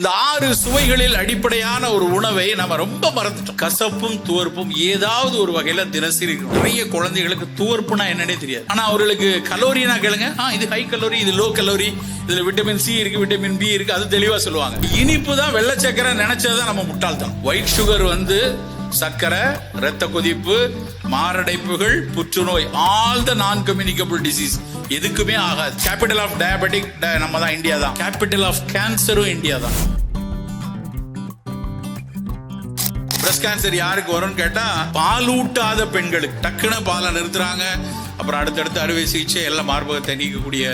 இந்த ஆறு சுவைகளில் அடிப்படையான ஒரு உணவை நம்ம ரொம்ப மறந்துட்டோம். கசப்பும் துவர்ப்பும் ஏதாவது ஒரு வகையில தினசரி நிறைய குழந்தைகளுக்கு துவர்ப்புனா என்னன்னே தெரியாது. ஆனா அவர்களுக்கு கலோரினா கேளுங்க. இது ஹை கலோரி இது லோ கலோரி இதுல விட்டமின் சி இருக்கு விட்டமின் பி இருக்கு. அது தெளிவா சொல்லுவாங்க. இனிப்பு தான் வெள்ளை சக்கரை நினைச்சதுதான் நம்ம முட்டாள்தான் ஒயிட் சுகர் வந்து சர்க்கரை ரத்த கொதிப்பு மாரடைப்புகள் புற்றுநோய் ஆல் த நான் கம்யூனிகபிள் டிசீஸ் எதுக்குமே ஆகாது. கேபிட்டல் ஆஃப் டயபெட்டிக் நம்ம தான் இந்தியா தான் கேபிட்டல் ஆஃப் கேன்சரும் இந்தியா தான் பிரஸ்ட் கேன்சர் யாருக்கு வரும்னு கேட்டா பாலூட்டாத பெண்களுக்கு. டக்குன்னு பாலை நிறுத்துறாங்க. அப்புறம் அடுத்தடுத்து அறுவை சிகிச்சை எல்லாம் மார்பகத்தை நீக்கக்கூடிய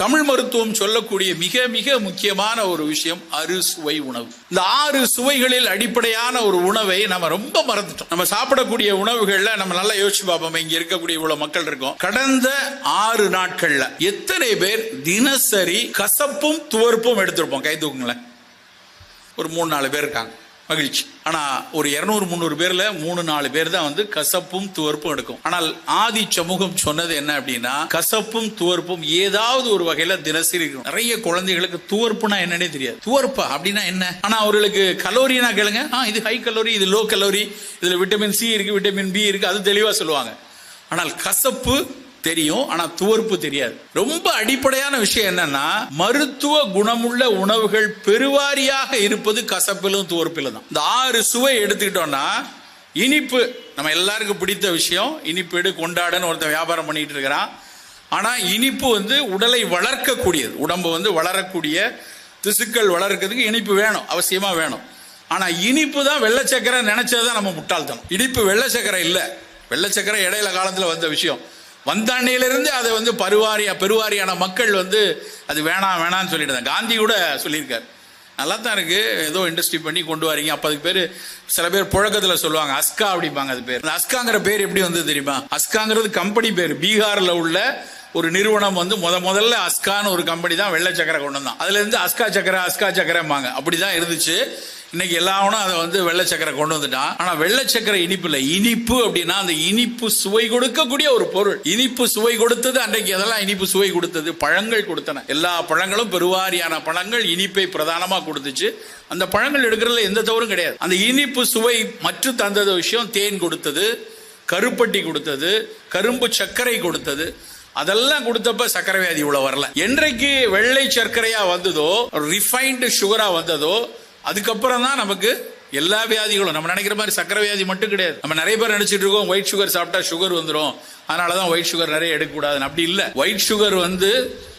தமிழ் மருத்துவம் சொல்லக்கூடிய மிக மிக முக்கியமான ஒரு விஷயம் அறுசுவை உணவு. இந்த ஆறு சுவைகளில் அடிப்படையான ஒரு உணவை நம்ம ரொம்ப மறந்துட்டோம். நம்ம சாப்பிடக்கூடிய உணவுகள்ல நம்ம நல்லா யோசிச்சு பார்ப்போம். இங்க இருக்கக்கூடிய இவ்வளவு மக்கள் இருக்கோம். கடந்த ஆறு நாட்கள்ல எத்தனை பேர் தினசரி கசப்பும் துவர்ப்பும் எடுத்திருப்போம்? கை தூக்குங்களேன். ஒரு மூணு நாலு பேர் இருக்காங்க. மகிழ்ச்சி. ஆனா ஒரு இருநூறு முந்நூறு பேர்ல மூணு நாலு பேர் தான் வந்து கசப்பும் துவர்ப்பும் எடுக்கும். ஆனால் ஆதி சமூகம் சொன்னது என்ன அப்படின்னா கசப்பும் துவர்ப்பும் ஏதாவது ஒரு வகையில தினசரி இருக்கும். நிறைய குழந்தைகளுக்கு துவர்ப்புனா என்னன்னே தெரியாது. துவர்ப்பா அப்படின்னா என்ன? ஆனா அவர்களுக்கு கலோரினா கேளுங்க. ஆ இது ஹை கலோரி இது லோ கலோரி இதுல விட்டமின் சி இருக்கு விட்டமின் பி இருக்கு அது தெளிவா சொல்லுவாங்க. ஆனால் கசப்பு தெரியும் ஆனா துவர்ப்பு தெரியாது. ரொம்ப அடிப்படையான விஷயம் என்னன்னா மருத்துவ குணமுள்ள உணவுகள் பெருவாரியாக இருப்பது கசப்பிலும் துவர்ப்பிலும் தான். இந்த ஆறு சுவை எடுத்துக்கிட்டோம்னா இனிப்பு நம்ம எல்லாருக்கும் பிடித்த விஷயம் இனிப்பு எடு கொண்டாடன்னு ஒருத்தன் வியாபாரம் பண்ணிட்டு இருக்கிறான். ஆனா இனிப்பு வந்து உடலை வளர்க்கக்கூடியது. உடம்பு வந்து வளரக்கூடிய திசுக்கள் வளர்க்கிறதுக்கு இனிப்பு வேணும் அவசியமா வேணும். ஆனா இனிப்பு தான் வெள்ளை சக்கரை நினைச்சதுதான் நம்ம முட்டாள்தனம். இனிப்பு வெள்ளை சக்கரை வெள்ளச்சக்கரை வெள்ளை சக்கரை இடையில காலத்துல வந்த விஷயம். வந்த அதை வந்து பருவாரியா பெருவாரியான மக்கள் வந்து அது வேணாம் வேணாம்னு சொல்லிட்டு காந்தி கூட சொல்லியிருக்கார். நல்லா தான் இருக்கு. ஏதோ இண்டஸ்ட்ரி பண்ணி கொண்டு வரீங்க. அப்போ அதுக்கு பேர் சில பேர் புழக்கத்தில் சொல்லுவாங்க. அஸ்கா அப்படிம்பாங்க அது பேர். அந்த அஸ்காங்கிற பேர் எப்படி வந்து தெரியுமா? அஸ்காங்கிறது கம்பெனி பேர். பீகாரில் உள்ள ஒரு நிறுவனம் வந்து முத முதல்ல அஸ்கான்னு ஒரு கம்பெனி தான் வெள்ளை சக்கரை கொண்டு வந்தான். அதுலேருந்து அஸ்கா சக்கரை அஸ்கா சக்கரைம்பாங்க. அப்படிதான் இருந்துச்சு. இன்னைக்கு எல்லாவனும் அதை வந்து வெள்ளை சக்கரை கொண்டு வந்துட்டான். ஆனா வெள்ளை சக்கரை இனிப்பு இல்லை. இனிப்பு அப்படின்னா அந்த இனிப்பு சுவை கொடுக்கக்கூடிய ஒரு பொருள். இனிப்பு சுவை கொடுத்தது அன்றைக்கு எதெல்லாம் இனிப்பு சுவை கொடுத்தது? பழங்கள் கொடுத்தன. எல்லா பழங்களும் பெருவாரியான பழங்கள் இனிப்பை பிரதானமா கொடுத்துச்சு. அந்த பழங்கள் எடுக்கிறதுல எந்த தவறும் கிடையாது. அந்த இனிப்பு சுவை மற்ற தந்தது விஷயம் தேன் கொடுத்தது கருப்பட்டி கொடுத்தது கரும்பு சர்க்கரை கொடுத்தது. அதெல்லாம் கொடுத்தப்ப சர்க்கரை வியாதி இவ்வளவு வரல. என்றைக்கு வெள்ளை சர்க்கரையா வந்ததோ ரிஃபைன்டு சுகரா வந்ததோ அதுக்கப்புறம் தான் நமக்கு எல்லா வியாதிகளும். நம்ம நினைக்கிற மாதிரி சக்கரை வியாதி மட்டும் கிடையாது. நம்ம நிறைய பேர் நினைச்சிட்டு இருக்கோம் ஒயிட் சுகர் சாப்பிட்டா சுகர் வந்துடும் அதனால தான் ஒயிட் சுகர் நிறைய எடுக்கக்கூடாதுன்னு. அப்படி இல்லை. ஒயிட் சுகர் வந்து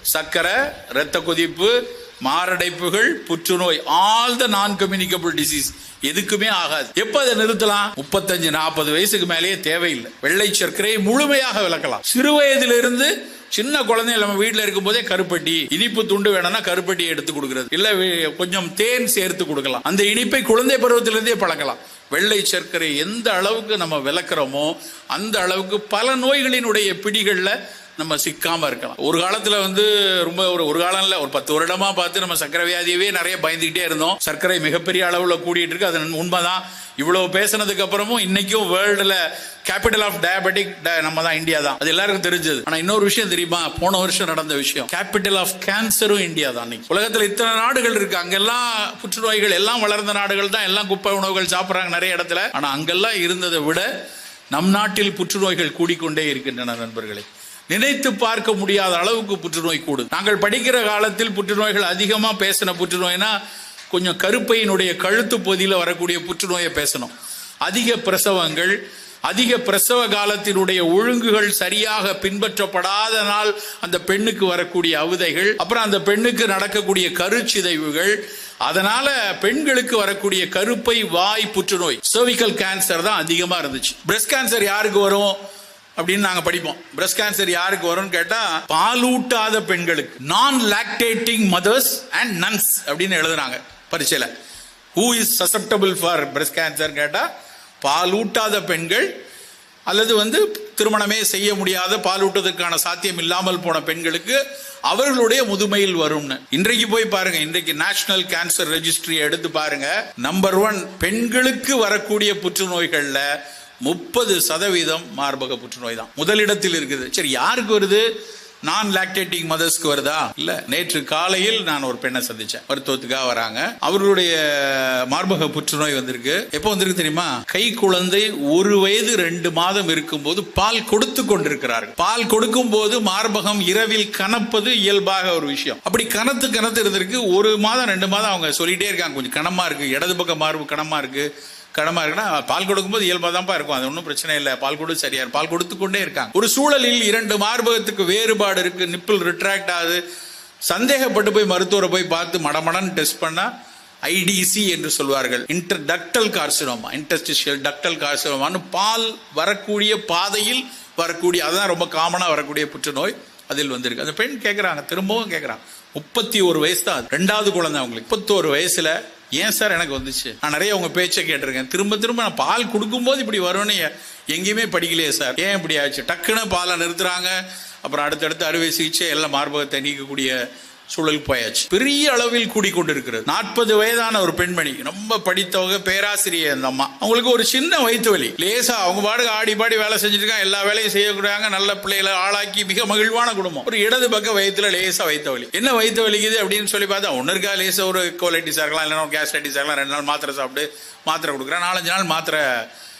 சர்க்கரை ரத்த கொதிப்பு மாரடைப்புகள் புற்றுநோய் ஆல் த நான் கம்யூனிகபிள் டிசீஸ் எதுக்குமே ஆகாது. எப்ப அதை நிறுத்தலாம்? முப்பத்தஞ்சு நாற்பது வயசுக்கு மேலேயே தேவையில்லை. வெள்ளை சர்க்கரையை முழுமையாக விளக்கலாம். சிறு வயதிலிருந்து சின்ன குழந்தைங்க நம்ம வீட்டில் இருக்கும் போதே கருப்பட்டி இனிப்பு துண்டு வேணும்னா கருப்பட்டி எடுத்து கொடுக்கறது. இல்ல கொஞ்சம் தேன் சேர்த்து கொடுக்கலாம். அந்த இனிப்பை குழந்தை பருவத்திலிருந்தே பழக்கலாம். வெள்ளை சர்க்கரை எந்த அளவுக்கு நம்ம விளக்குறோமோ அந்த அளவுக்கு பல நோய்களினுடைய பிடிகளில் நம்ம சிக்காம இருக்கலாம். ஒரு காலத்துல வந்து ரொம்ப ஒரு ஒரு காலம் இல்ல ஒரு பத்து வருடமா பார்த்து நம்ம சர்க்கரை வியாதியவே நிறைய பயந்துகிட்டே இருந்தோம். சர்க்கரை மிகப்பெரிய அளவுல கூடிட்டு இருக்கு. அது உண்மைதான். இவ்வளவு பேசினதுக்கு அப்புறமும் இன்னைக்கும் வேர்ல்டுல கேபிட்டல் ஆஃப் டயபெட்டிக் நம்ம தான் இந்தியா தான். அது எல்லாருக்கும் தெரிஞ்சது. ஆனா இன்னொரு விஷயம் தெரியுமா? போன வருஷம் நடந்த விஷயம். கேபிட்டல் ஆஃப் கேன்சரும் இந்தியா தான் இன்னைக்கு. உலகத்துல இத்தனை நாடுகள் இருக்கு. அங்கெல்லாம் புற்றுநோய்கள் எல்லாம் வளர்ந்த நாடுகள் தான். எல்லாம் குப்பை உணவுகள் சாப்பிடுறாங்க நிறைய இடத்துல. ஆனா அங்கெல்லாம் இருந்ததை விட நம் நாட்டில் புற்றுநோய்கள் கூடிக்கொண்டே இருக்கின்றன நண்பர்களே. நினைத்து பார்க்க முடியாத அளவுக்கு புற்றுநோய் கூடுது. நாங்கள் படிக்கிற காலத்தில் புற்றுநோய்கள் அதிகமாக பேசின புற்றுநோய்னா கொஞ்சம் கருப்பையினுடைய கழுத்து பகுதியில் வரக்கூடிய புற்றுநோயை பேசணும். அதிக பிரசவங்கள் அதிக பிரசவ காலத்தினுடைய ஒழுங்குகள் சரியாக பின்பற்றப்படாதனால் அந்த பெண்ணுக்கு வரக்கூடிய அவதைகள் அப்புறம் அந்த பெண்ணுக்கு நடக்கக்கூடிய கருச்சிதைவுகள் அதனால பெண்களுக்கு வரக்கூடிய கருப்பை வாய் புற்றுநோய் சர்விக்கல் கேன்சர் தான் அதிகமாக இருந்துச்சு. பிரஸ்ட் கேன்சர் யாருக்கு வரும்? அப்படின்னு நாங்க படிப்போம். பிரஸ்ட் கேன்சர் யாருக்கு வரும்னு கேட்டா பாலூட்டாத பெண்களுக்கு. நான் லாக்டேட்டிங் மதர்ஸ் அண்ட் நன்ஸ் அப்படின்னு எழுதுனாங்க பரீட்சையில. Who is susceptible for breast cancer கேட்டா பாலூட்டாத பெண்கள் அல்லது வந்து திருமணமே செய்ய முடியாத பாலூட்டுவதற்கான சாத்தியம் இல்லாமல் போன பெண்களுக்கு அவர்களுடைய முதுமையில் வரும்னு. இன்றைக்கு போய் பாருங்க இன்றைக்கு நேஷனல் கேன்சர் ரெஜிஸ்ட்ரி எடுத்து பாருங்க. நம்பர் ஒன் பெண்களுக்கு வரக்கூடிய புற்றுநோய்களில் முப்பது சதவீதம் மார்பக புற்றுநோய் தான். முதலிடத்தில் இருக்குது. சரி யாருக்கு வருது? நான் லாக்டேட்டிங் மதர்ஸ்க்கு வருதா? இல்ல நேற்று காலையில் நான் ஒரு பெண்ணை சந்திச்சேன். மருத்துவத்துக்காக வராங்க. அவர்களுடைய மார்பக புற்றுநோய் வந்திருக்கு. எப்போ வந்திருக்கு தெரியுமா? கை குழந்தை ஒரு வயது ரெண்டு மாதம் இருக்கும்போது பால் கொடுத்து கொண்டிருக்கிறார்கள். பால் கொடுக்கும் போது மார்பகம் இரவில் கனப்பது இயல்பாக ஒரு விஷயம். அப்படி கனத்து கனத்து இருந்திருக்கு. ஒரு மாதம் ரெண்டு மாதம் அவங்க சொல்லிட்டே இருக்காங்க. கொஞ்சம் கனமா இருக்கு. இடது பக்கம் மார்பு கனமா இருக்கு. கடமா இருக்குன்னா பால் கொடுக்கும்போது இயல்பாக தான்ப்பா இருக்கும். அது ஒன்றும் பிரச்சனை இல்லை. பால் கொடு சரியா பால் கொடுத்து கொண்டே இருக்காங்க. ஒரு சூழலில் இரண்டு மார்பகத்துக்கு வேறுபாடு இருக்கு. நிப்பிள் ரிட்ராக்ட் ஆகுது. சந்தேகப்பட்டு போய் மருத்துவரை போய் பார்த்து மடமடன்னு டெஸ்ட் பண்ணால் ஐடிசி என்று சொல்வார்கள். Inter ductal carcinoma interstitial ductal கார்சினோமான்னு பால் வரக்கூடிய பாதையில் வரக்கூடிய அதுதான் ரொம்ப காமனாக வரக்கூடிய புற்றுநோய் அதில் வந்திருக்கு. அந்த பெண் கேட்குறாங்க திரும்பவும் கேட்குறாங்க முப்பத்தி ஒரு வயசு தான் ரெண்டாவது குழந்தை அவங்களுக்கு. முப்பத்தோரு வயசில் ஏன் சார் எனக்கு வந்துச்சு? நான் நிறைய உங்க பேச்சை கேட்டிருக்கேன். திரும்ப திரும்ப நான் பால் கொடுக்கும்போது இப்படி வரும்னு எங்கேயுமே படிக்கலையே சார். ஏன் இப்படி ஆச்சு? டக்குன்னு பாலை நிறுத்துறாங்க. அப்புறம் அடுத்தடுத்து அறுவை சிகிச்சை எல்லாம் மார்பகத்தை நீக்கக்கூடிய சூழல் போயாச்சு. பெரிய அளவில் கூடிக்கொண்டிருக்கிறது. நாற்பது வயதான ஒரு பெண்மணி ரொம்ப படித்தவங்க பேராசிரியர் அந்த அம்மா. அவங்களுக்கு ஒரு சின்ன வயிற்று வலி. லேசா அவங்க பாடுக்கு ஆடி பாடி வேலை செஞ்சுருக்காங்க எல்லா வேலையும் செய்யக்கூடாங்க நல்ல பிள்ளைகளை ஆளாக்கி மிக மகிழ்வான குடும்பம். ஒரு இடது பக்க வயிற்றுல லேசா வயிற்று வலி. என்ன வயிற்று வலிக்குது அப்படின்னு சொல்லி பார்த்தா ஒன்று இருக்கா லேசா ஒரு கோலைட்டிஸாக இருக்கலாம் இல்லைன்னா கேஸ்ட்ரைட்டிஸாக இருக்கலாம் ரெண்டு நாள் மாத்திரை சாப்பிட்டு மாத்திரை கொடுக்குறேன் நாலஞ்சு நாள் மாத்திரை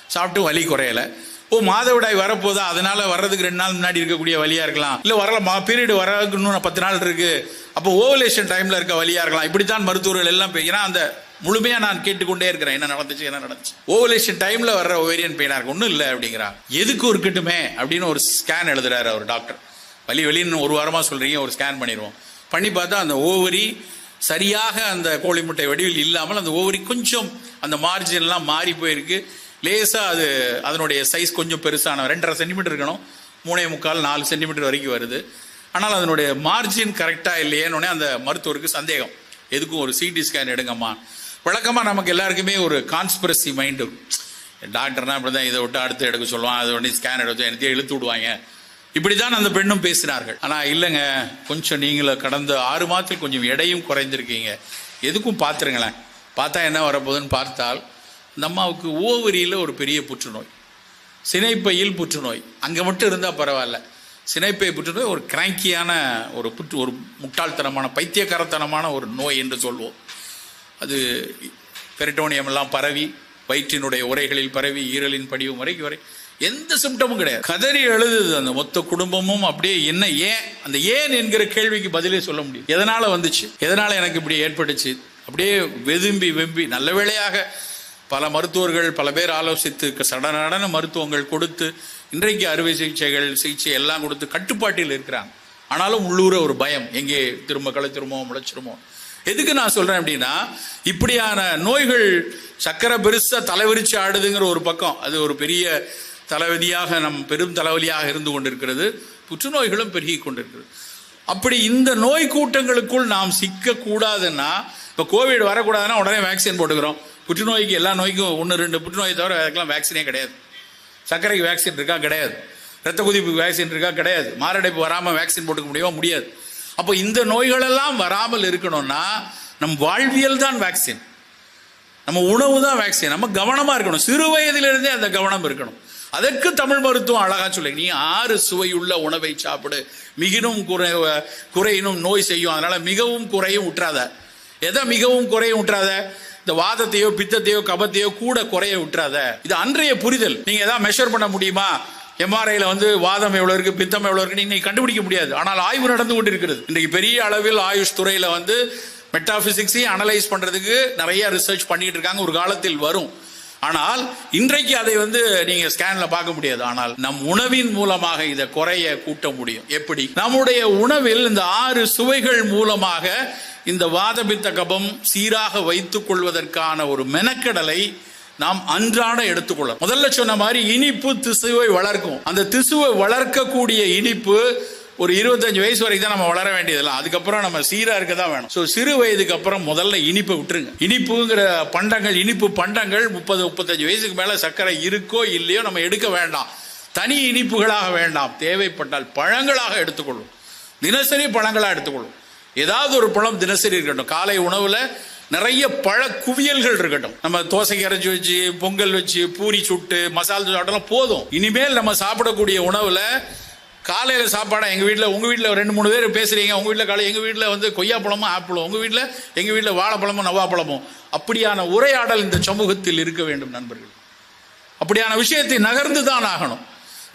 சாப்பிட்டு வலி குறையல. ஓ மாதவிடாய் வரப்போதா? அதனால வர்றதுக்கு ரெண்டு நாள் முன்னாடி இருக்கக்கூடிய வழியா இருக்கலாம். இல்ல வரல பீரியட் வரதுக்கு இன்னும் பத்து நாள் இருக்கு. அப்போ ஓவலேஷன் டைம்ல இருக்க வழியா இருக்கலாம். இப்படித்தான் மருத்துவர்கள் எல்லாம் பெய்கிறா அந்த முழுமையா நான் கேட்டுக்கொண்டே இருக்கிறேன். என்ன நடந்துச்சு என்ன நடந்துச்சு. ஓவலேஷன் டைம்ல வர்ற ஓவேரியன் பெயினா இருக்கு. ஒன்றும் இல்லை அப்படிங்கிறா. எதுக்கு இருக்கட்டுமே அப்படின்னு ஒரு ஸ்கேன் எழுதுறாரு அவர் டாக்டர் வலி வலின்னு ஒரு வாரமா சொல்றீங்க ஒரு ஸ்கேன் பண்ணிடுவோம். பண்ணி பார்த்தா அந்த ஓவரி சரியாக அந்த கோழி முட்டை வடிவில் இல்லாமல் அந்த ஓவரி கொஞ்சம் அந்த மார்ஜின்லாம் மாறி போயிருக்கு. லேசாக அது அதனுடைய சைஸ் கொஞ்சம் பெருசான ரெண்டரை சென்டிமீட்டர் இருக்கணும். மூணே முக்கால் நாலு சென்டிமீட்டர் வரைக்கும் வருது. ஆனால் அதனுடைய மார்ஜின் கரெக்டாக இல்லையேன்னு அந்த மருத்துவருக்கு சந்தேகம். எதுக்கும் ஒரு சிடி ஸ்கேன் எடுங்கம்மா. வழக்கமாக நமக்கு எல்லாருக்குமே ஒரு கான்ஸ்பிரசி மைண்டு டாக்டர்னா இப்படி தான் இதை விட்டு அடுத்து எடுக்க சொல்லுவான். அதை உடனே ஸ்கேன் எடுத்து எனக்கு இழுத்து விடுவாங்க. இப்படிதான் அந்த பெண்ணும் பேசினார்கள். ஆனால் இல்லைங்க. கொஞ்சம் நீங்களும் கடந்த ஆறு மாதத்தில் கொஞ்சம் எடையும் குறைந்திருக்கீங்க. எதுக்கும் பார்த்துருங்களேன். பார்த்தா என்ன வரப்போகுதுன்னு பார்த்தால் இந்த அம்மாவுக்கு ஓவரியில் ஒரு பெரிய புற்றுநோய். சினைப்பையில் புற்றுநோய். அங்கே மட்டும் இருந்தால் பரவாயில்ல. சினைப்பை புற்றுநோய் ஒரு கிராங்கியான ஒரு புற்று ஒரு முட்டாள்தனமான பைத்தியக்காரத்தனமான ஒரு நோய் என்று சொல்வோம். அது பெரிட்டோனியம் எல்லாம் பரவி வயிற்றினுடைய உரைகளில் பரவி ஈரலின் படிவு வரைக்கும் வரை எந்த சிம்டமும் கிடையாது. கதறி எழுதுது அந்த மொத்த குடும்பமும் அப்படியே என்ன ஏன் அந்த ஏன் என்கிற கேள்விக்கு பதிலே சொல்ல முடியும். எதனால் வந்துச்சு? எதனால் எனக்கு இப்படி ஏற்பட்டுச்சு? அப்படியே வெதும்பி வெம்பி நல்ல வேளையாக பல மருத்துவர்கள் பல பேர் ஆலோசித்து சடனான மருத்துவங்கள் கொடுத்து இன்றைக்கு அறுவை சிகிச்சைகள் சிகிச்சை எல்லாம் கொடுத்து கட்டுப்பாட்டில் இருக்கிறாங்க. ஆனாலும் உள்ளூர ஒரு பயம். எங்கே திரும்ப களைச்சிருமோ முளைச்சிருமோ. எதுக்கு நான் சொல்றேன் அப்படின்னா இப்படியான நோய்கள் சக்கரை பெருசா தலைவிரிச்சு ஆடுதுங்கிற ஒரு பக்கம். அது ஒரு பெரிய தலைவலியாக நம் பெரும் தலைவலியாக இருந்து கொண்டிருக்கிறது. புற்றுநோய்களும் பெருகி கொண்டிருக்கிறது. அப்படி இந்த நோய் கூட்டங்களுக்குள் நாம் சிக்கக்கூடாதுன்னா இப்போ கோவிட் வரக்கூடாதுன்னா உடனே வேக்சின் போட்டுக்கிறோம். புற்றுநோய்க்கு எல்லா நோய்க்கும் ஒன்று ரெண்டு புற்றுநோயை தவிர அதுக்கெல்லாம் வேக்சினே கிடையாது. சர்க்கரைக்கு வேக்சின் இருக்கா? கிடையாது. ரத்த குதிப்பு வேக்சின் இருக்கா? கிடையாது. மாரடைப்பு வராமல் வேக்சின் போட்டுக்க முடியுமா? முடியாது. அப்போ இந்த நோய்களெல்லாம் வராமல் இருக்கணும்னா நம் வாழ்வியல் தான் வேக்சின் நம்ம உணவு தான் வேக்சின் நம்ம கவனமாக இருக்கணும். சிறு வயதிலிருந்தே அந்த கவனம் இருக்கணும். அதற்கு தமிழ் மருத்துவம் அழகா சொல்லி நீ ஆறு சுவையுள்ள உணவை சாப்பிடு. மிகினும் குறை குறையினும் நோய் செய்யும். அதனால மிகவும் குறையும் விட்டுறாத எதை மிகவும் குறையும் விட்டுறாத இந்த வாதத்தையோ பித்தத்தையோ கபத்தையோ கூட குறைய விட்டுறாத இது அன்றைய புரிதல். நீங்க எதாவது மெஷர் பண்ண முடியுமா? எம்ஆர்ஐல வந்து வாதம் எவ்வளவு இருக்கு பித்தம் எவ்வளவு இருக்கு நீங்க கண்டுபிடிக்க முடியாது. ஆனால் ஆய்வு நடந்து கொண்டு இருக்கிறது இன்றைக்கு பெரிய அளவில் ஆயுஷ் துறையில வந்து மெட்டாபிசிக்ஸையும் அனலைஸ் பண்றதுக்கு நிறைய ரிசர்ச் பண்ணிட்டு இருக்காங்க. ஒரு காலத்தில் வரும். ஆனால் இன்றைக்கு அதை வந்து நீங்க ஸ்கேன்ல பார்க்க முடியாது. ஆனால் நம் உணவின் மூலமாக இதை குறைய கூட்ட முடியும். எப்படி? நம்முடைய உணவில் இந்த ஆறு சுவைகள் மூலமாக இந்த வாதபித்த கபம் சீராக வைத்துக் கொள்வதற்கான ஒரு மெனக்கடலை நாம் அன்றாட எடுத்துக்கொள்ளலாம். முதல்ல சொன்ன மாதிரி இனிப்பு திசுவை வளர்க்கும். அந்த திசுவை வளர்க்கக்கூடிய இனிப்பு ஒரு இருபத்தஞ்சு வயசு வரைக்கும் தான் நம்ம வளர வேண்டியதில்லை அதுக்கப்புறம் நம்ம சீரா இருக்க தான் வேணும். ஸோ சிறு வயதுக்கு அப்புறம் முதல்ல இனிப்பை விட்டுருங்க. இனிப்புங்கிற பண்டங்கள் இனிப்பு பண்டங்கள் முப்பது முப்பத்தஞ்சு வயசுக்கு மேலே சர்க்கரை இருக்கோ இல்லையோ நம்ம எடுக்க வேண்டாம். தனி இனிப்புகளாக வேண்டாம். தேவைப்பட்டால் பழங்களாக எடுத்துக்கொள்ளும். தினசரி பழங்களாக எடுத்துக்கொள்ளும். ஏதாவது ஒரு பழம் தினசரி இருக்கட்டும். காலை உணவில் நிறைய பழ குவியல்கள் இருக்கட்டும். நம்ம தோசைக்கு அரைச்சி வச்சு பொங்கல் வச்சு பூரி சுட்டு மசாலா சாப்பிட்டெல்லாம் போதும். இனிமேல் நம்ம சாப்பிடக்கூடிய உணவில் காலையில் சாப்பாடா எங்கள் வீட்டில் உங்கள் வீட்டில் ரெண்டு மூணு பேர் பேசுகிறீங்க உங்கள் வீட்டில் காலை எங்கள் வீட்டில் வந்து கொய்யாப்பழமும் ஆப்பிளும் உங்கள் வீட்டில் எங்கள் வீட்டில் வாழைப்பழமும் நவாப்பழமும் அப்படியான உரையாடல் இந்த சமூகத்தில் இருக்க வேண்டும் நண்பர்கள். அப்படியான விஷயத்தை நகர்ந்து தான் ஆகணும்.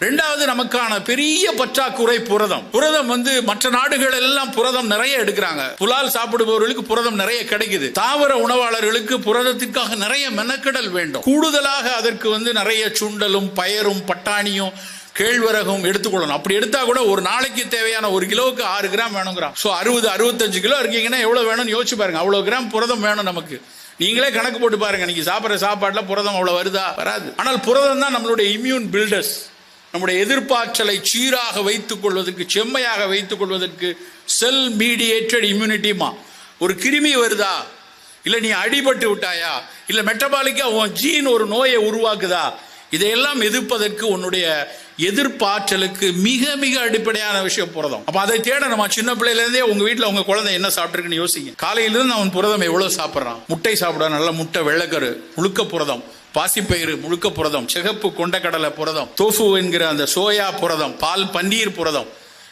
ரெண்டாவது நமக்கான பெரிய பற்றாக்குறை புரதம். புரதம் வந்து மற்ற நாடுகள் எல்லாம் புரதம் நிறைய எடுக்கிறாங்க. புலால் சாப்பிடுபவர்களுக்கு புரதம் நிறைய கிடைக்குது. தாவர உணவாளர்களுக்கு புரதத்திற்காக நிறைய மெனக்கெடல் வேண்டும். கூடுதலாக அதற்கு வந்து நிறைய சுண்டலும் பயரும் பட்டாணியும் கேழ்வரகும் எடுத்துக்கொள்ளணும். அப்படி எடுத்தா கூட ஒரு நாளைக்கு தேவையான ஒரு கிலோவுக்கு ஆறு கிராம் வேணுங்கிறான். ஸோ அறுபது அறுபத்தஞ்சு கிலோ இருக்கீங்கன்னா எவ்வளோ வேணும்னு யோசிச்சு பாருங்க. அவ்வளோ கிராம் புரதம் வேணும் நமக்கு. நீங்களே கணக்கு போட்டு பாருங்க. நீங்க சாப்பிட்ற சாப்பாடுல புரதம் அவ்வளோ வருதா? வராது. ஆனால் புரதம் தான் நம்மளுடைய இம்யூன் பில்டர்ஸ் நம்முடைய எதிர்ப்பாற்றலை சீராக வைத்துக் கொள்வதற்கு செம்மையாக வைத்துக் கொள்வதற்கு செல் மீடியேட்டட் இம்யூனிட்டிமா ஒரு கிருமி வருதா? இல்லை நீ அடிபட்டு விட்டாயா? இல்லை மெட்டபாலிக்கா உன் ஜீன் ஒரு நோயை உருவாக்குதா? இதையெல்லாம் எதிர்ப்பதற்கு உன்னுடைய எதிர்ப்பாற்றலுக்கு மிக மிக அடிப்படையான விஷயம் புரதம். அப்ப அதை தேட நம்ம சின்ன பிள்ளையிலேருந்தே உங்கள் உங்க உங்கள் உங்க குழந்தை என்ன சாப்பிட்டுருக்குன்னு யோசிங்க. காலையிலிருந்து அவன் புரதம் எவ்வளவு சாப்பிட்றான்? முட்டை சாப்பிட நல்ல முட்டை வெள்ளைக்கரு முழுக்க புரதம். பாசிப்பயிறு முழுக்க புரதம். சிகப்பு கொண்டக்கடலை புரதம். தோஃபு என்கிற அந்த சோயா புரதம். பால் பன்னீர் புரதம்.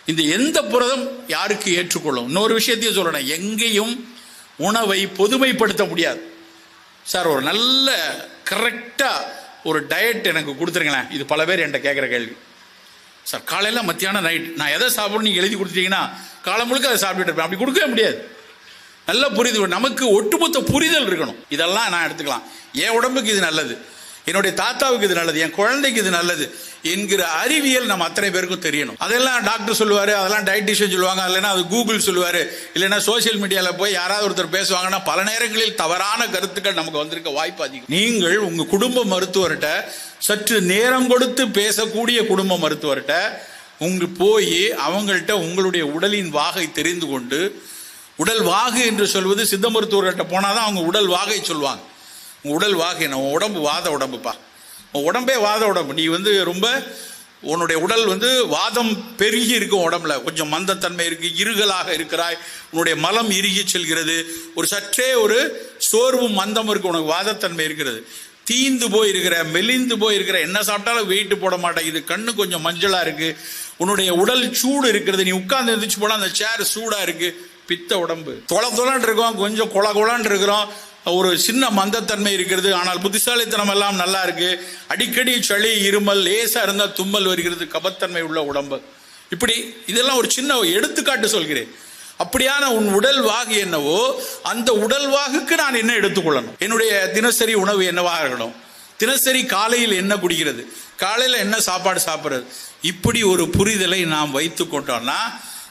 இந்த எந்த புரதம் யாருக்கு ஏற்றுக்கொள்ளும்? இன்னொரு விஷயத்தையும் சொல்லணும் எங்கேயும் உணவை பொதுமைப்படுத்த முடியாது. சார் ஒரு நல்ல கரெக்டாக ஒரு டயட் எனக்கு கொடுத்துருங்களேன். இது பல பேர் என்கிட்ட கேட்குற கேள்வி. சார் காலையில் மத்தியானம் நைட் நான் எதை சாப்பிடணும் நீங்கள் எழுதி கொடுத்துட்டீங்கன்னா காலம் முழுக்க அதை சாப்பிட்டுட்டு இருப்பேன். அப்படி கொடுக்கவே முடியாது. நல்ல புரிதல் நமக்கு ஒட்டுமொத்த புரிதல் இருக்கணும். இதெல்லாம் நான் எடுத்துக்கலாம். என் உடம்புக்கு இது நல்லது. என்னுடைய தாத்தாவுக்கு இது நல்லது என் குழந்தைக்கு இது நல்லது என்கிற அறிவியல் நம்ம அத்தனை பேருக்கும் தெரியணும். அதெல்லாம் டாக்டர் சொல்லுவாரு அதெல்லாம் டயட்டிஷியன் சொல்லுவாங்க இல்லைன்னா அது கூகுள் சொல்லுவாரு இல்லைன்னா சோஷியல் மீடியாவில் போய் யாராவது ஒருத்தர் பேசுவாங்கன்னா பல நேரங்களில் தவறான கருத்துக்கள் நமக்கு வந்திருக்க வாய்ப்பு அதிகம். நீங்கள் உங்க குடும்ப மருத்துவர்கிட்ட சற்று நேரம் கொடுத்து பேசக்கூடிய குடும்ப மருத்துவர்கிட்ட உங்க போய் அவங்கள்ட்ட உங்களுடைய உடலின் வாகை தெரிந்து கொண்டு உடல் வாகு என்று சொல்வது சித்த மருத்துவர்கிட்ட போனாதான் அவங்க உடல் வாகை சொல்லுவாங்க. உங்க உடல் வாகை நம்ம உன் உடம்பு வாத உடம்புப்பா. உன் உடம்பே வாத உடம்பு. நீ வந்து ரொம்ப உன்னுடைய உடல் வந்து வாதம் பெருகி இருக்கும் உடம்புல. கொஞ்சம் மந்தத்தன்மை இருக்கு இருகலாக இருக்கிறாய். உன்னுடைய மலம் இறுகி செல்கிறது. ஒரு சற்றே ஒரு சோர்வும் மந்தம் இருக்கு உனக்கு வாதத்தன்மை இருக்கிறது. தீந்து போயிருக்கிற மெலிந்து போயிருக்கிற என்ன சாப்பிட்டாலும் வெயிட்டு போட மாட்டேங்குது. கண்ணு கொஞ்சம் மஞ்சளாக இருக்கு. உன்னுடைய உடல் சூடு இருக்கிறது. நீ உட்கார்ந்து எழுந்திரிச்சு போனால் அந்த சேர் சூடாக இருக்கு. பித்த உடம்பு. தொலை தொலைன்னு இருக்கோம் கொஞ்சம் கொல கொலான்னு இருக்கிறோம். ஒரு சின்ன மந்தத்தன்மை இருக்கிறது. ஆனால் புத்திசாலித்தனம் எல்லாம் நல்லா இருக்கு. அடிக்கடி சளி இருமல் லேசாக இருந்தால் தும்மல் வருகிறது. கபத்தன்மை உள்ள உடம்பு. இப்படி இதெல்லாம் ஒரு சின்ன எடுத்துக்காட்டு சொல்கிறேன். அப்படியான உன் உடல் வாகு என்னவோ அந்த உடல் வாகுக்கு நான் என்ன எடுத்துக்கொள்ளணும்? என்னுடைய தினசரி உணவு என்னவாக இருக்கணும்? தினசரி காலையில் என்ன குடிக்கிறது? காலையில் என்ன சாப்பாடு சாப்பிட்றது? இப்படி ஒரு புரிதலை நாம் வைத்து கொண்டோம்னா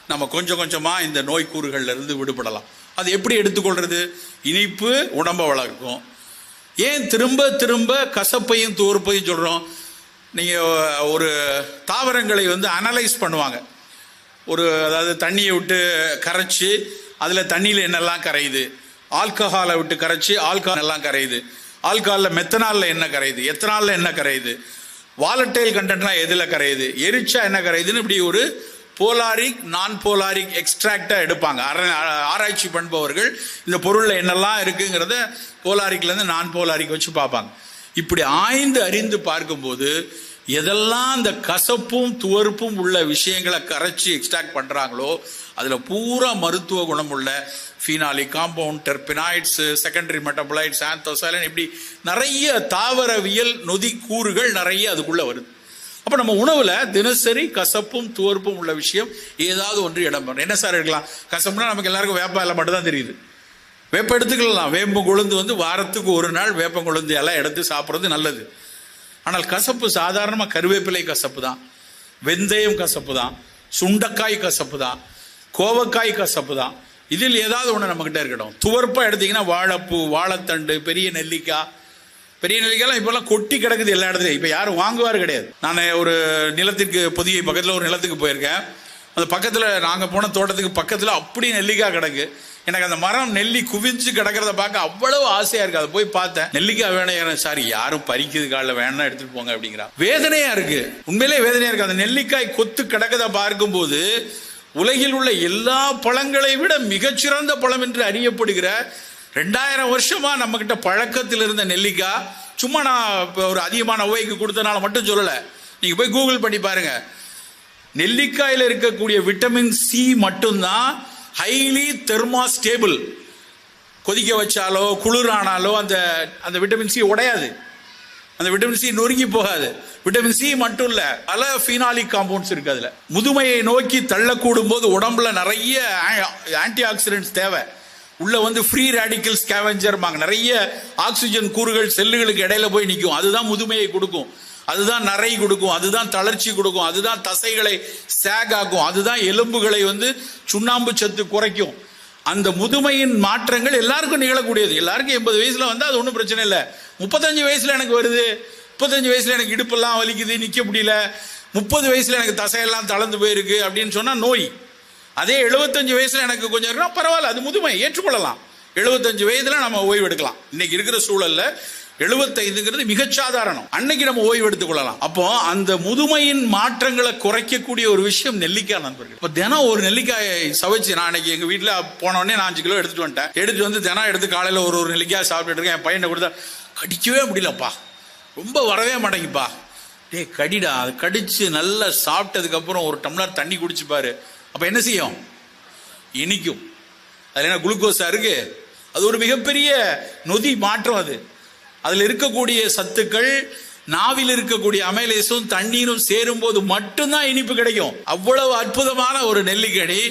நம்ம கொஞ்சம் கொஞ்சமாக இந்த நோய் கூறுகள்லேருந்து விடுபடலாம். அது எப்படி எடுத்துக்கொள்றது? இனிப்பு உடம்பை வளர்க்கும். ஏன் திரும்ப திரும்ப கசப்பையும் தூர்ப்பையும் சொல்கிறோம் நீங்கள் ஒரு தாவரங்களை வந்து அனலைஸ் பண்ணுவாங்க. ஒரு அதாவது தண்ணியை விட்டு கரைச்சி அதில் தண்ணியில் என்னெல்லாம் கரையுது? ஆல்கஹாலை விட்டு கரைச்சி ஆல்கஹால் எல்லாம் கரையுது? ஆல்கஹாலில் மெத்தனாலில் என்ன கரையுது? எத்தனாலில் என்ன கரையுது? வாலட்டைல் கண்டென்ட்லாம் எதில் கரையுது? எரிச்சா என்ன கரையுதுன்னு இப்படி ஒரு போலாரிக் நான் போலாரிக் எக்ஸ்ட்ராக்டா எடுப்பாங்க. ஆர- ஆராய்ச்சி பண்பவர்கள் இந்த பொருளில் என்னெல்லாம் இருக்குங்கிறத போலாரிக்லேருந்து நான் போலாரிக் வச்சு பார்ப்பாங்க. இப்படி ஆய்ந்து அறிந்து பார்க்கும்போது எதெல்லாம் அந்த கசப்பும் துவர்ப்பும் உள்ள விஷயங்களை கரைச்சி எக்ஸ்ட்ராக்ட் பண்றாங்களோ அதுல பூரா மருத்துவ குணம் உள்ள phenolic compound terpenoids secondary metabolites anthocyanin இப்படி நிறைய தாவரவியல் நொதி கூறுகள் நிறைய அதுக்குள்ள வருது. அப்ப நம்ம உணவுல தினசரி கசப்பும் துவர்ப்பும் உள்ள விஷயம் ஏதாவது ஒன்று இடம்பெறும் என்ன சார் எடுக்கலாம்? கசப்புனா நமக்கு எல்லாருக்கும் வேப்ப இலை மட்டும் தான் தெரியுது. வேப்ப எடுத்துக்கலாம். வேம்பு கொழுந்து வந்து வாரத்துக்கு ஒரு நாள் வேப்பம் கொழுந்து எல்லாம் எடுத்து சாப்பிட்றது நல்லது. ஆனால் கசப்பு சாதாரணமாக கருவேப்பிலை கசப்பு தான். வெந்தயம் கசப்பு தான். சுண்டக்காய் கசப்பு தான். கோவக்காய் கசப்பு தான். இதில் ஏதாவது ஒன்று நம்மக்கிட்ட இருக்கட்டும். துவர்ப்பாக எடுத்தீங்கன்னா வாழைப்பூ வாழைத்தண்டு பெரிய நெல்லிக்காய் பெரிய நிலைக்கெல்லாம் இப்போல்லாம் கொட்டி கிடக்குது எல்லா இடத்துலையும். இப்போ யாரும் வாங்குவார் கிடையாது. நான் ஒரு நிலத்திற்கு பொதிகை பக்கத்தில் ஒரு நிலத்துக்கு போயிருக்கேன். அந்த பக்கத்தில் நாங்கள் போன தோட்டத்துக்கு பக்கத்தில் அப்படி நெல்லிக்காய் கிடக்கு. எனக்கு அந்த மரம் நெல்லி குவிஞ்சு கிடக்கிறத பார்க்க அவ்வளவு ஆசையா இருக்கு. அதை போய் பார்த்தேன். நெல்லிக்காய் வேணும் சாரி யாரும் பறிக்குது காலில் வேணா எடுத்துட்டு போங்க அப்படிங்கிறா வேதனையா இருக்கு. உண்மையிலே வேதனையா இருக்கு. அந்த நெல்லிக்காய் கொத்து கிடக்கதை பார்க்கும்போது உலகில் உள்ள எல்லா பழங்களை விட மிகச்சிறந்த பழம் என்று அறியப்படுகிற ரெண்டாயிரம் வருஷமா நம்ம கிட்ட பழக்கத்தில் இருந்த நெல்லிக்காய் சும்மா நான் இப்போ ஒரு அதிகமான ஒவைக்கு கொடுத்தனால மட்டும் சொல்லலை. நீங்கள் போய் கூகுள் பண்ணி பாருங்க. நெல்லிக்காயில் இருக்கக்கூடிய விட்டமின் சி மட்டும்தான் ஹைலி தெர்மாஸ்டேபிள் கொதிக்க வச்சாலோ குளிரானாலோ அந்த அந்த விட்டமின் சி உடையாது. அந்த விட்டமின் சி நொறுங்கி போகாது. விட்டமின் சி மட்டும் இல்லை பல ஃபீனாலிக் காம்பவுண்ட்ஸ் இருக்குது அதில். முதுமையை நோக்கி தள்ளக்கூடும் போது உடம்புல நிறைய ஆன்டி ஆக்சிடென்ட்ஸ் தேவை. உள்ள வந்து ஃப்ரீ ரேடிக்கல் ஸ்கேவெஞ்சர்மாங்க நிறைய ஆக்சிஜன் கூறுகள் செல்லுகளுக்கு இடையில போய் நிற்கும் அதுதான் முதுமையை கொடுக்கும். அதுதான் நரை கொடுக்கும். அதுதான் தளர்ச்சி கொடுக்கும். அதுதான் தசைகளை சேக் ஆக்கும். அதுதான் எலும்புகளை வந்து சுண்ணாம்பு சத்து குறைக்கும். அந்த முதுமையின் மாற்றங்கள் எல்லாருக்கும் நிகழக்கூடியது. எல்லாருக்கும் எண்பது வயசுல வந்து அது ஒன்றும் பிரச்சனை இல்லை. முப்பத்தஞ்சு வயசுல எனக்கு வருது. முப்பத்தஞ்சு வயசுல எனக்கு இடுப்பெல்லாம் வலிக்குது நிற்க முடியல. முப்பது வயசுல எனக்கு தசையெல்லாம் தளர்ந்து போயிருக்கு அப்படின்னு சொன்னால் நோய். அதே எழுபத்தஞ்சு வயசுல எனக்கு கொஞ்சம் இருக்குன்னா பரவாயில்ல அது முதுமை ஏற்றுக்கொள்ளலாம். எழுபத்தஞ்சு வயதுல நம்ம ஓய்வு எடுக்கலாம். இன்னைக்கு இருக்கிற சூழல்ல எழுபத்தைந்துங்கிறது மிகச்சாதாரணம் அன்னைக்கு நம்ம ஓய்வு எடுத்துக் கொள்ளலாம். அப்போ அந்த முதுமையின் மாற்றங்களை குறைக்கக்கூடிய ஒரு விஷயம் நெல்லிக்காய் நண்பர்கள். இப்போ தினம் ஒரு நெல்லிக்காயை சவைச்சு நான் அன்னைக்கு எங்க வீட்டில் போனோடனே நான் அஞ்சு கிலோ எடுத்துட்டு வந்துட்டேன். எடுத்துட்டு வந்து தினம் எடுத்து காலையில ஒரு ஒரு நெல்லிக்காய் சாப்பிட்டுட்டு இருக்கேன். என் பையனை கொடுத்தா கடிக்கவே முடியலப்பா. ரொம்ப வரவே மாட்டேங்குப்பா டே கடிடா. அது கடிச்சு நல்லா சாப்பிட்டதுக்கு அப்புறம் ஒரு டம்ளர் தண்ணி குடிச்சுப்பாரு அப்ப என்ன செய்யும்? இனிக்கும். அதுல என்ன குளுக்கோஸ் அருகு அது ஒரு மிகப்பெரிய நொதி மாற்றம் அது. அதில் இருக்கக்கூடிய சத்துக்கள் நாவில் இருக்கக்கூடிய அமைலேசும் தண்ணீரும் சேரும் போது மட்டும்தான் இனிப்பு கிடைக்கும். அவ்வளவு அற்புதமான ஒரு நெல்லிக்கடி.